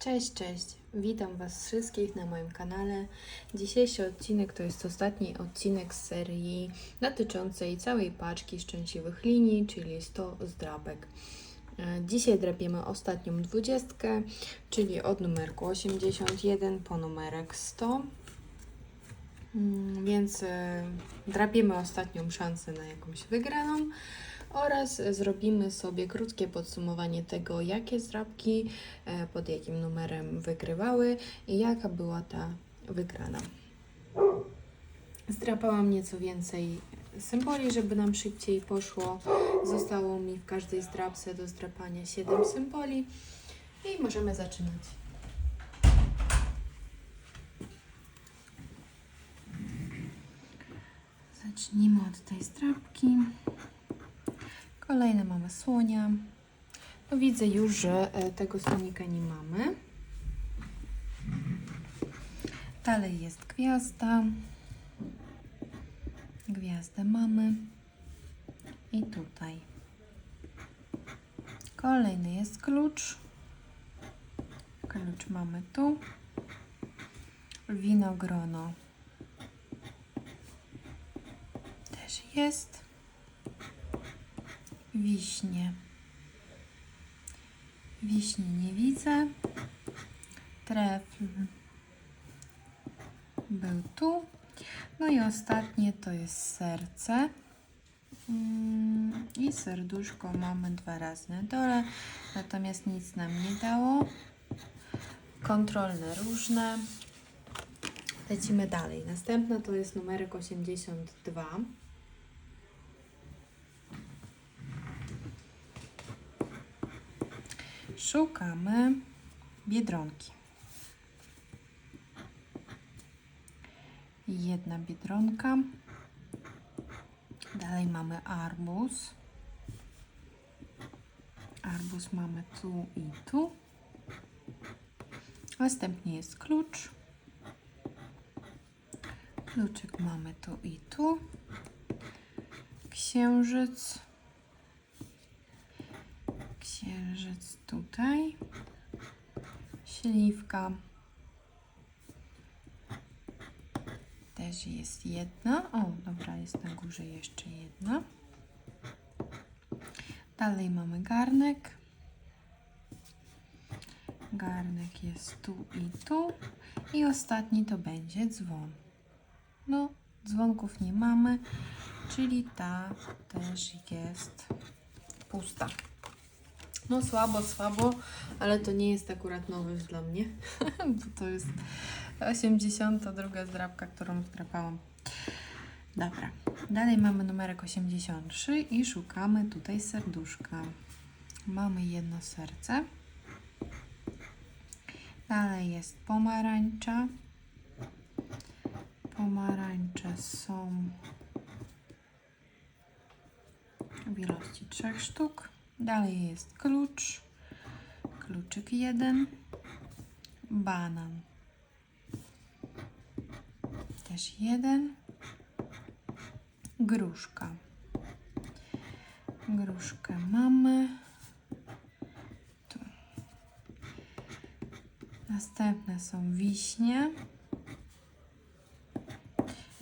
Cześć, cześć. Witam Was wszystkich na moim kanale. Dzisiejszy odcinek to jest ostatni odcinek z serii dotyczącej całej paczki szczęśliwych linii, czyli 100 zdrabek. E, Dzisiaj drapiemy ostatnią dwudziestkę, czyli od numerku 81 po numerek 100. Mm, Więc e, drapiemy ostatnią szansę na jakąś wygraną oraz zrobimy sobie krótkie podsumowanie tego, jakie zdrabki e, pod jakim numerem wygrywały i jaka była ta wygrana. Zdrapałam nieco więcej symboli, żeby nam szybciej poszło. Zostało mi w każdej zdrapce do zdrapania 7 symboli i możemy zaczynać. Zacznijmy od tej zdrapki. Kolejne mamy słonia. No widzę już, że e, tego słonika nie mamy. Dalej jest gwiazda. Gwiazdę mamy. I tutaj. Kolejny jest klucz. Klucz mamy tu. Winogrono też jest wiśnie. Wiśni nie widzę. Trefl był tu. No i ostatnie to jest serce. Mm, I serduszko mamy dwa razy na dole, natomiast nic nam nie dało. Kontrolne różne. Lecimy dalej. Następna to jest numerek 82. Szukamy biedronki. Jedna biedronka. Dalej mamy arbuz. Arbuz mamy tu i tu. Następnie jest klucz. Kluczyk mamy tu i tu. Księżyc. Księżyc tutaj. Śliwka. Też jest jedna. O, dobra, jest na górze jeszcze jedna. Dalej mamy garnek. Garnek jest tu i tu. I ostatni to będzie dzwon. No, dzwonków nie mamy, czyli ta też jest pusta. No słabo, słabo, ale to nie jest akurat nowość dla mnie, bo to jest 82 zdrabka, którą zdrapałam. Dobra, dalej mamy numerek 83 i szukamy tutaj serduszka. Mamy jedno serce. Dalej jest pomarańcza. Pomarańcze są w ilości trzech sztuk. Dalej jest klucz, kluczyk jeden, banan, też jeden, gruszka. Gruszkę mamy. Tu. Następne są wiśnie.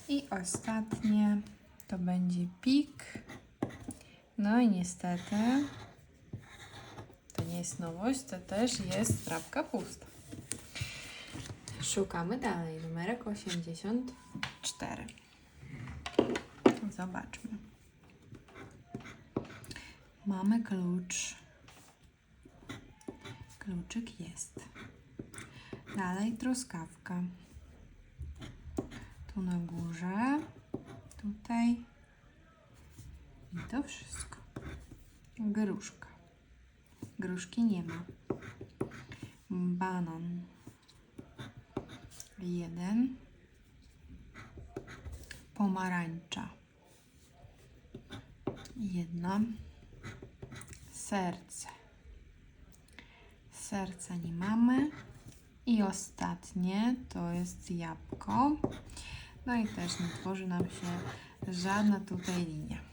I ostatnie to będzie pik. No i niestety jest nowość, to też jest strapka pusta. Szukamy dalej. Numerek 84. Zobaczmy. Mamy klucz. Kluczyk jest. Dalej truskawka. Tu na górze. Tutaj. I to wszystko. Gruszka. Gruszki nie ma. Banan. Jeden. Pomarańcza. Jedna. Serce. Serca nie mamy. I ostatnie to jest jabłko. No i też nie tworzy nam się żadna tutaj linia.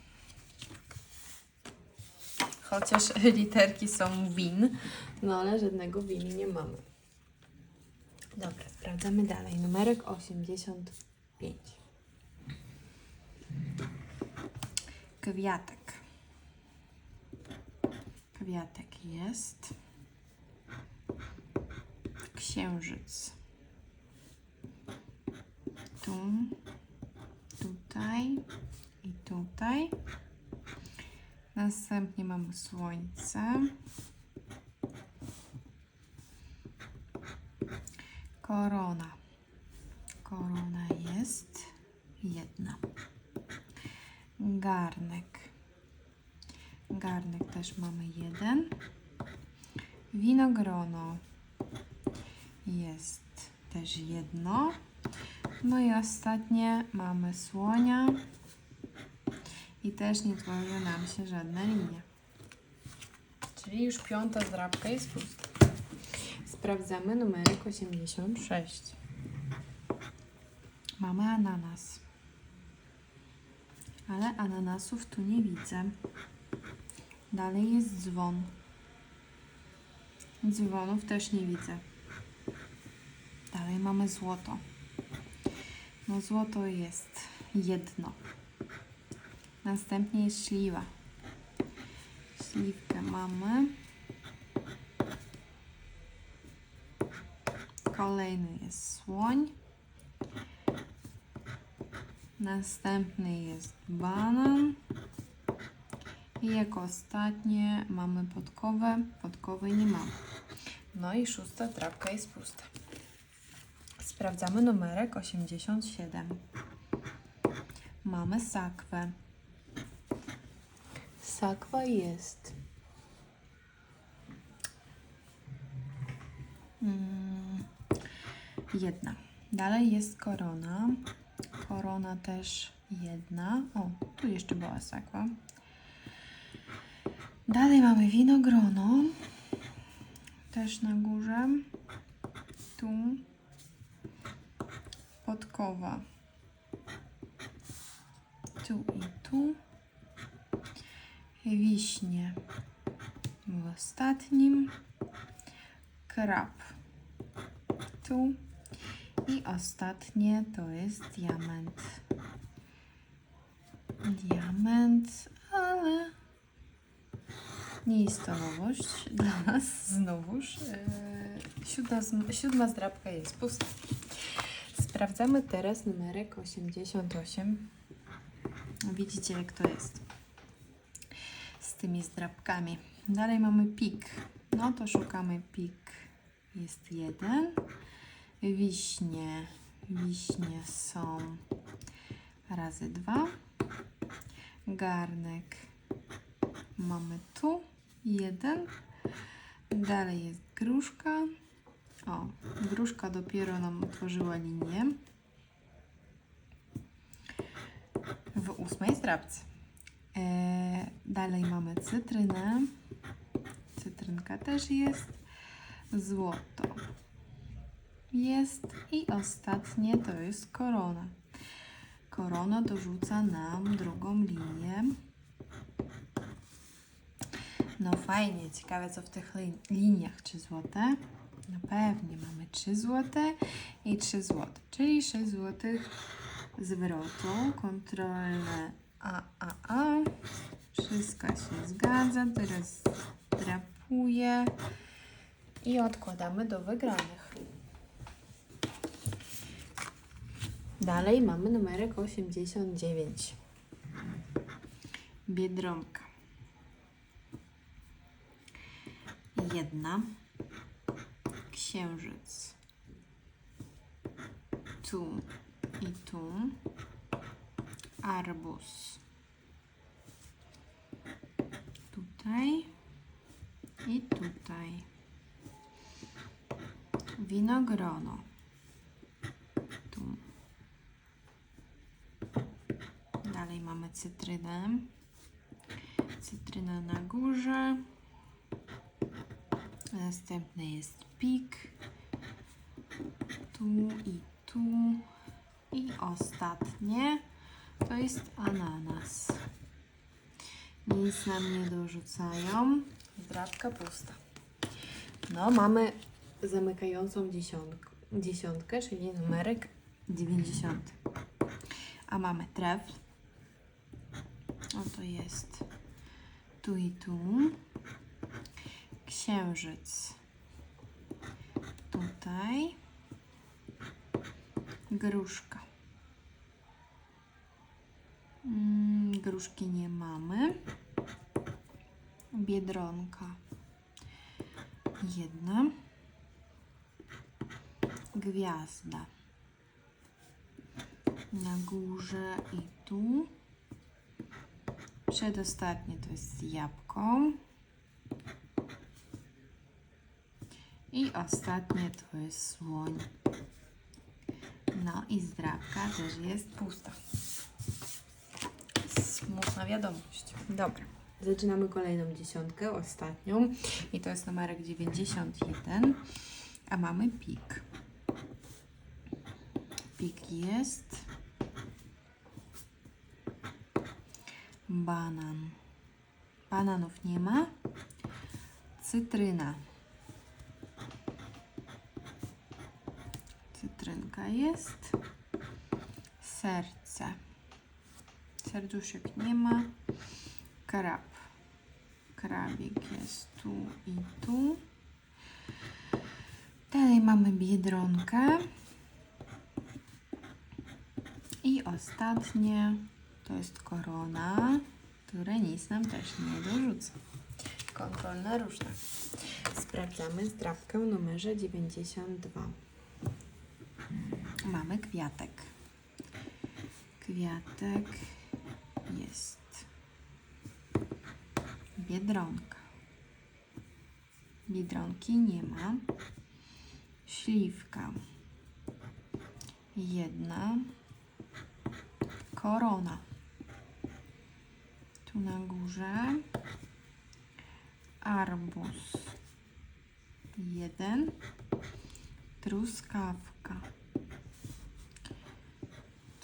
Chociaż literki są win, no ale żadnego win nie mamy. Dobra, sprawdzamy dalej. Numerek 85. Kwiatek. Kwiatek jest. Księżyc. Tu, tutaj i tutaj. Następnie mamy słońce. Korona. Korona jest jedna. Garnek. Garnek też mamy jeden. Winogrono jest też jedno. No i ostatnie mamy słonia. I też nie tworzy nam się żadna linia. Czyli już piąta zdrabka jest pusta. Sprawdzamy numerek 86. Mamy ananas. Ale ananasów tu nie widzę. Dalej jest dzwon. Dzwonów też nie widzę. Dalej mamy złoto. No złoto jest jedno. Następnie jest śliwa. Śliwkę mamy. Kolejny jest słoń. Następny jest banan. I jako ostatnie mamy podkowę. Podkowy nie mamy. No i szósta trapka jest pusta. Sprawdzamy numerek 87. Mamy sakwę. Sakwa jest. Mm, jedna. Dalej jest korona. Korona też jedna. O, tu jeszcze była sakwa. Dalej mamy winogrono. Też na górze. Tu. Podkowa. Tu i tu. Wiśnie w ostatnim. Krab. Tu. I ostatnie to jest diament. Diament, ale nie jest to nowość dla nas znowuż. Yy, siódma, siódma zdrabka jest pusta. Sprawdzamy teraz numerek 88. Widzicie jak to jest z tymi zdrabkami. Dalej mamy pik. No to szukamy pik. Jest jeden. Wiśnie. Wiśnie są razy dwa. Garnek mamy tu jeden. Dalej jest gruszka. O, gruszka dopiero nam utworzyła linię. W ósmej zdrabce. E, dalej mamy cytrynę. Cytrynka też jest. Złoto jest. I ostatnie to jest korona. Korona dorzuca nam drugą linię. No fajnie, ciekawe co w tych li- liniach. Czy złote? No pewnie, mamy 3 złote i 3 złote, czyli 6 złotych zwrotu. Kontrolne A, A, A. Wszystko się zgadza. Teraz drapuję i odkładamy do wygranych. Dalej mamy numerek 89. Biedronka. Jedna. Księżyc. Tu i tu. Arbuz. Tutaj i tutaj. Winogrono. Tu. Dalej mamy cytrynę. Cytryna na górze. Następny jest pik. Tu i tu. I ostatnie to jest ananas. Nic nam nie dorzucają. Zdrabka pusta. No, mamy zamykającą dziesiątk, dziesiątkę, czyli numerek 90. A mamy trefl. Oto jest tu i tu. Księżyc. Tutaj. Gruszka. Gruszki nie mamy. Biedronka. Jedna. Gwiazda. Na górze i tu. Przedostatnie to jest jabłko. I ostatnie to jest słoń. No i zdrawka też jest pusta. Smutna wiadomość. Dobra. Zaczynamy kolejną dziesiątkę, ostatnią. I to jest numerek 91. A mamy pik. Pik jest. Banan. Bananów nie ma. Cytryna. Cytrynka jest. Serce. Serduszek nie ma. Krab. Krabik jest tu i tu. Dalej mamy biedronkę. I ostatnie to jest korona, które nic nam też nie dorzuca. Kontrolna różna. Sprawdzamy zdrawkę w numerze 92. Mamy kwiatek. Kwiatek jest. Biedronka. Biedronki nie ma. Śliwka. Jedna. Korona. Tu na górze. Arbuz. Jeden. Truskawka.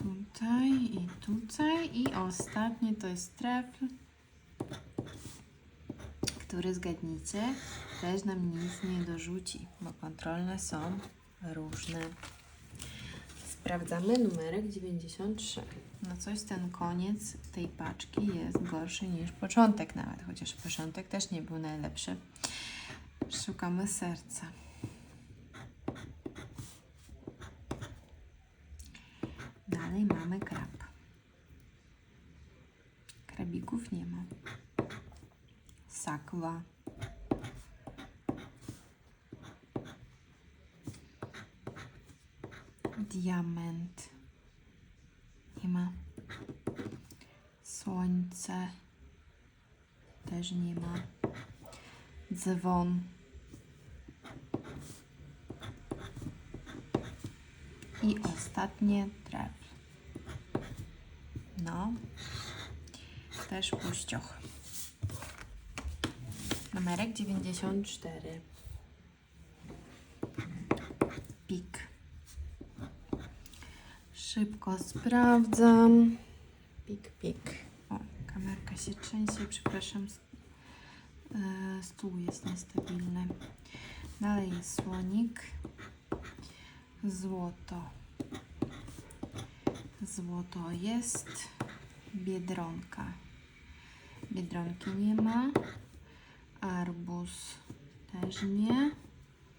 Tutaj i tutaj. I ostatnie to jest trefl, który zgadnijcie, też nam nic nie dorzuci, bo kontrolne są różne. Sprawdzamy numerek 93. No coś ten koniec tej paczki jest gorszy niż początek nawet, chociaż początek też nie był najlepszy. Szukamy serca. Dalej mamy krab. Krabików nie ma. Sakwa. Diament. Nie ma. Słońce. Też nie ma. Dzwon. I ostatnie trefl. No. Też puścioch. Numerek 94. Pik. Szybko sprawdzam. Pik, pik. O, kamerka się trzęsie, przepraszam. E, Stół jest niestabilny. Dalej jest słonik. Złoto. Złoto jest. Biedronka. Biedronki nie ma. Arbuz też nie.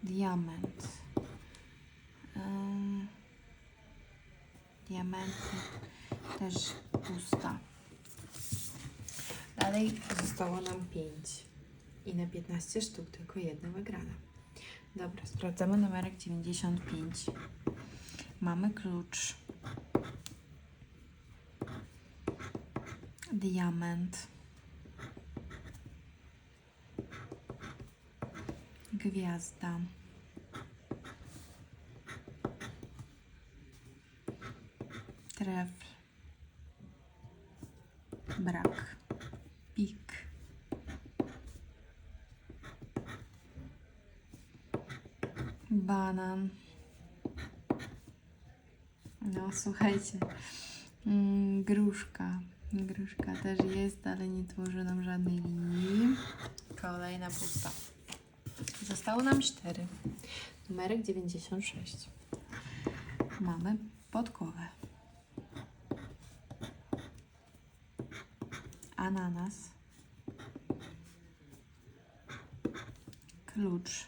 Diament. Ym, diamenty też pusta. Dalej zostało nam 5. I na 15 sztuk tylko jedna wygrana. Dobra, sprawdzamy numerek 95. Mamy klucz. Diament. Gwiazda. Trefl. Brak. Pik. Banan. No, słuchajcie. Mm, gruszka. Gruszka też jest, ale nie tworzy nam żadnej linii. Kolejna pusta. Zostało nam cztery. numerek 96. Mamy podkowę. Ananas. Klucz.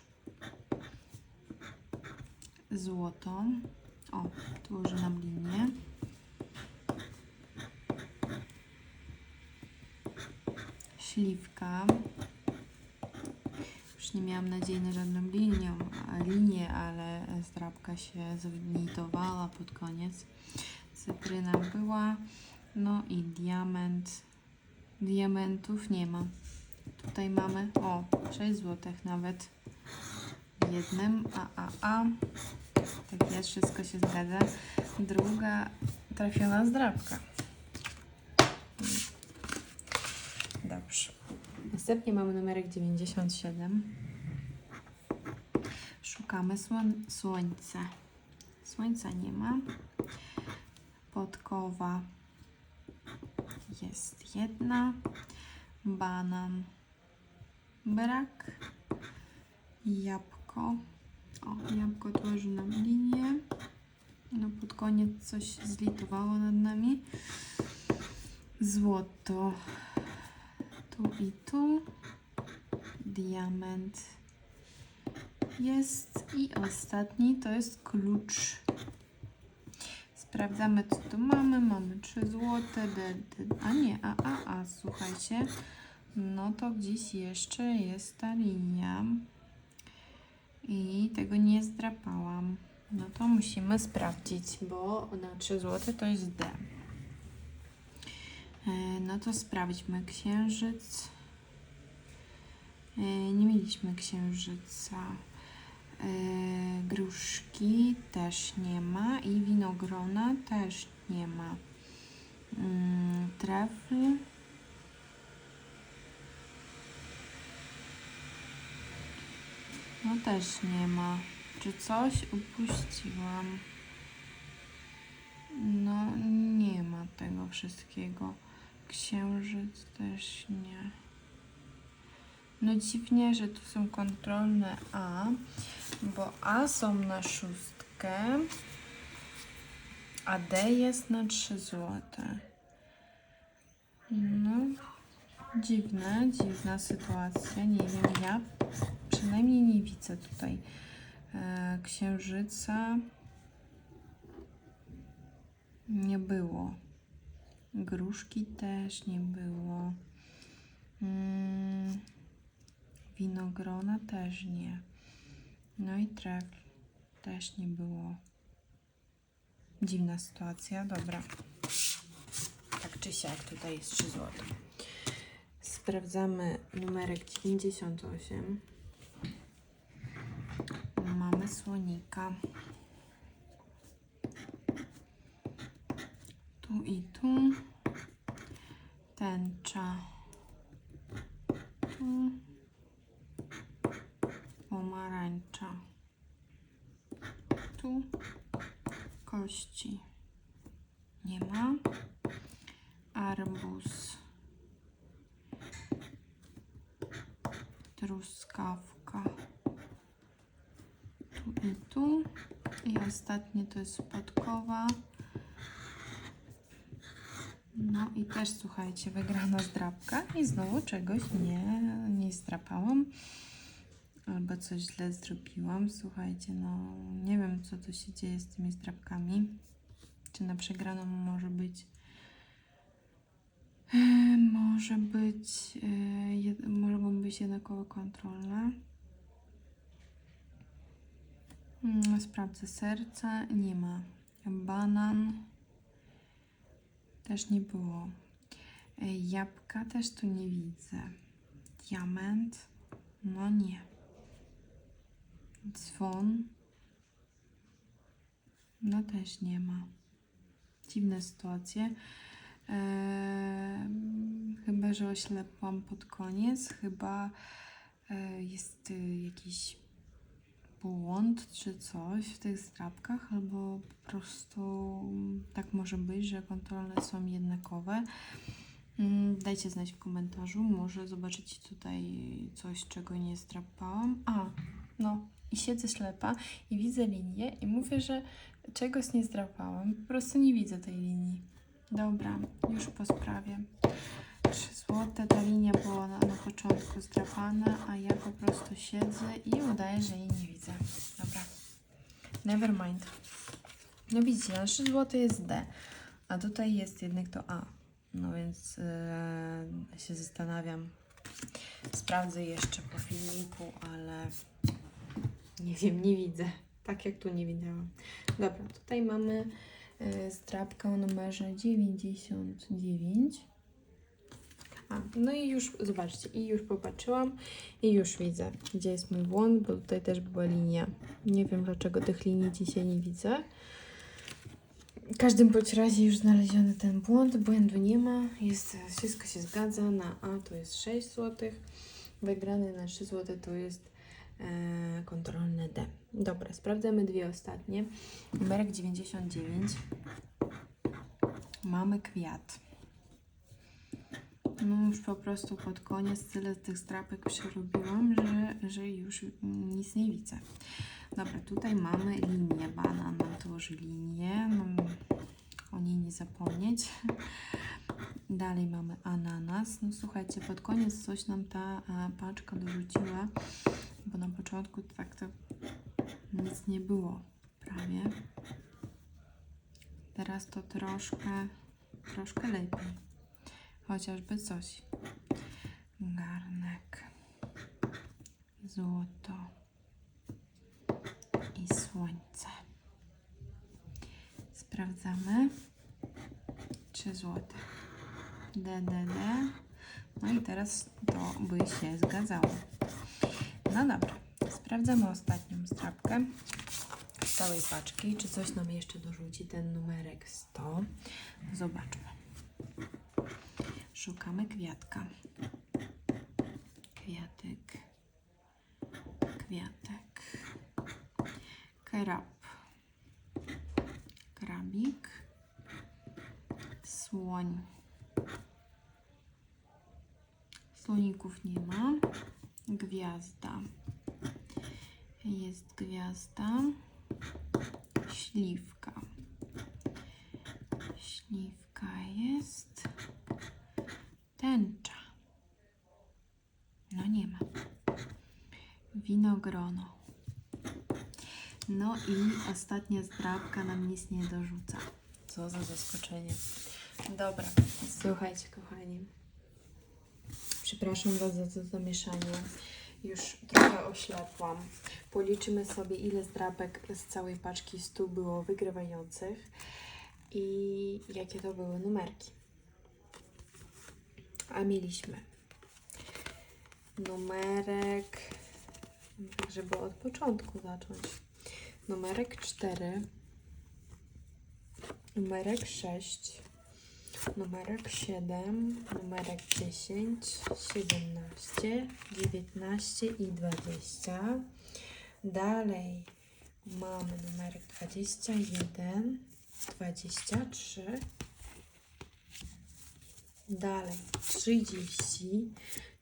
Złoto. O, ułoży nam linię. Śliwka. Już nie miałam nadziei na żadną linię, linię, ale zdrabka się zwnitowała pod koniec. Cytryna była. No i diament. Diamentów nie ma. Tutaj mamy, o, 6 złotych nawet jednym, a, a, a. Tak jest, wszystko się zgadza. Druga trafiona zdrabka. Następnie mamy numerek 97. Szukamy słon- słońca. Słońca nie ma. Podkowa jest jedna. Banan. Brak. Jabłko. O, jabłko tworzy nam linię. No pod koniec coś zlitowało nad nami. Złoto. Tu i tu. Diament. Jest. I ostatni to jest klucz. Sprawdzamy, co tu mamy. Mamy 3 złote. D, a nie, a, a, a, słuchajcie. No to gdzieś jeszcze jest ta linia. I tego nie zdrapałam. No to musimy sprawdzić, bo na 3 zł to jest D. E, No to sprawdźmy księżyc. E, Nie mieliśmy księżyca. E, Gruszki też nie ma i winogrona też nie ma. Mm, Trefl. No też nie ma. Czy coś upuściłam? No nie ma tego wszystkiego. Księżyc też nie. No dziwnie, że tu są kontrolne A, bo A są na szóstkę, a D jest na 3 złote. No, dziwne, dziwna sytuacja. Nie wiem, ja przynajmniej nie widzę tutaj e, księżyca. Nie było. Gruszki też nie było. Mm, winogrona też nie. No i trefl też nie było. Dziwna sytuacja, dobra. Tak czy siak, tutaj jest 3 zł. Sprawdzamy numerek 98. Mamy słonika. Tu i tu. Tęcza. Tu. Pomarańcza. Tu. Kości. Nie ma. Arbuz. Truskawka. Tu i tu. I ostatnie to jest podkowa. No i też słuchajcie, wygrana zdrabka i znowu czegoś nie, nie zdrapałam. Albo coś źle zrobiłam. Słuchajcie, no nie wiem co tu się dzieje z tymi zdrabkami. Czy na przegraną może być e, może być e, jed, mogą być jednakowo kontrolne. Mm, Sprawdzę serce. Nie ma. Banan. Też nie było. E, Jabłka też tu nie widzę. Diament. No nie. Dzwon. No też nie ma. Dziwne sytuacje. Em, chyba, że oślepłam pod koniec. Chyba e, jest e, jakiś błąd czy coś w tych zdrabkach, albo po prostu tak może być, że kontrolne są jednakowe. Mm, Dajcie znać w komentarzu, może zobaczycie tutaj coś, czego nie zdrapałam. A, no, i siedzę ślepa i widzę linię i mówię, że czegoś nie zdrapałam. Po prostu nie widzę tej linii. Dobra, już po sprawie. 3 złote. Ta linia była na, na początku zdrapana, a ja po prostu siedzę i udaję, że jej nie widzę. Dobra. Never mind. No widzicie, na 3 złote jest D, a tutaj jest jednak to A. No więc yy, się zastanawiam. Sprawdzę jeszcze po filmiku, ale nie wiem, nie widzę. Tak jak tu nie widziałam. Dobra, tutaj mamy yy, zdrabkę o numerze 99. No i już, zobaczcie, i już popatrzyłam i już widzę, gdzie jest mój błąd, bo tutaj też była linia. Nie wiem, dlaczego tych linii dzisiaj nie widzę. W każdym bądź razie już znaleziony ten błąd, błędu nie ma, jest, wszystko się zgadza, na A to jest 6 zł, wygrany na 3 zł to jest e, kontrolne D. Dobra, sprawdzamy dwie ostatnie. Numerek 99. Mamy kwiat. No już po prostu pod koniec tyle tych strapek przerobiłam, że, że już nic nie widzę. Dobra, tutaj mamy linię. Banan nam tworzy linię. No, o niej nie zapomnieć. Dalej mamy ananas. No słuchajcie, pod koniec coś nam ta e, paczka dorzuciła, bo na początku tak to nic nie było prawie. Teraz to troszkę, troszkę lepiej. Chociażby coś. Garnek. Złoto. I słońce. Sprawdzamy. 3 złote. D, D, D. No i teraz to by się zgadzało. No dobra. Sprawdzamy ostatnią strapkę całej paczki. Czy coś nam jeszcze dorzuci ten numerek 100? Zobaczmy. Szukamy kwiatka. Kwiatek. Kwiatek. Krab. Krabik. Słoń. Słoników nie ma. Gwiazda. Jest gwiazda. Śliwka. Śliwka jest. Tęcza. No nie ma. Winogrono. No i ostatnia zdrabka nam nic nie dorzuca. Co za zaskoczenie. Dobra, słuchajcie kochani. Przepraszam Was za to zamieszanie. Już trochę oślepłam. Policzymy sobie, ile zdrabek z całej paczki 100 było wygrywających i jakie to były numerki. A mieliśmy numerek, żeby od początku zacząć. Numerek 4, numerek 6, numerek 7, numerek 10, 17, 19 i 20. Dalej mamy numerek 21, 23, dalej 30,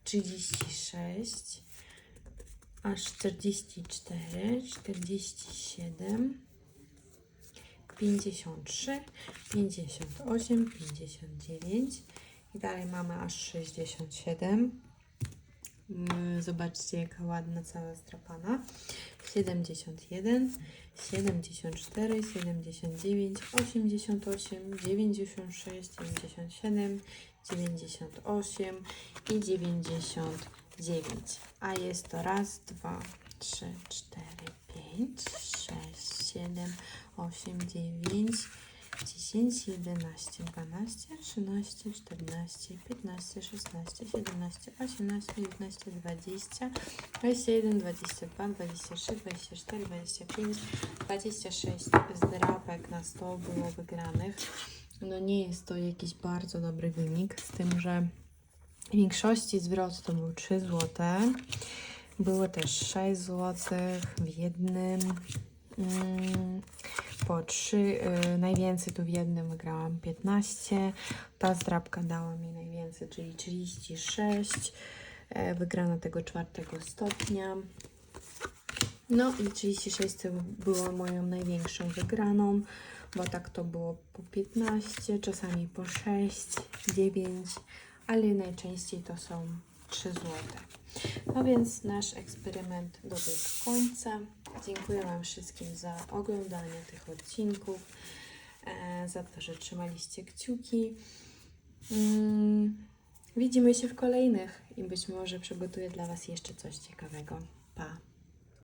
36, aż 44, 47, 53, 58, 59 i dalej mamy aż 67. Mm, Zobaczcie, jaka ładna cała strapana. 71, 74, 79, 88, 96, 97, 98 i 99. A jest to raz, dwa, trzy, cztery, pięć, sześć, siedem, osiem, dziewięć, 10, 11, 12, 13, 14, 15, 16, 17, 18, 19, 20, 21, 22, 23, 24, 25, 26 zdrapek na 100 było wygranych. No nie jest to jakiś bardzo dobry wynik, z tym, że w większości zwrot to były 3 złote. Były też 6 zł w jednym. Mm, po 3, y, najwięcej tu w jednym wygrałam 15. Ta zdrabka dała mi najwięcej, czyli 36. E, wygrana tego czwartego stopnia. No i 36 to była moją największą wygraną, bo tak to było po 15, czasami po 6, 9, ale najczęściej to są 3 złote. No więc nasz eksperyment dobiegł końca. Dziękuję Wam wszystkim za oglądanie tych odcinków, e, za to, że trzymaliście kciuki. Mm, widzimy się w kolejnych i być może przygotuję dla Was jeszcze coś ciekawego. Pa!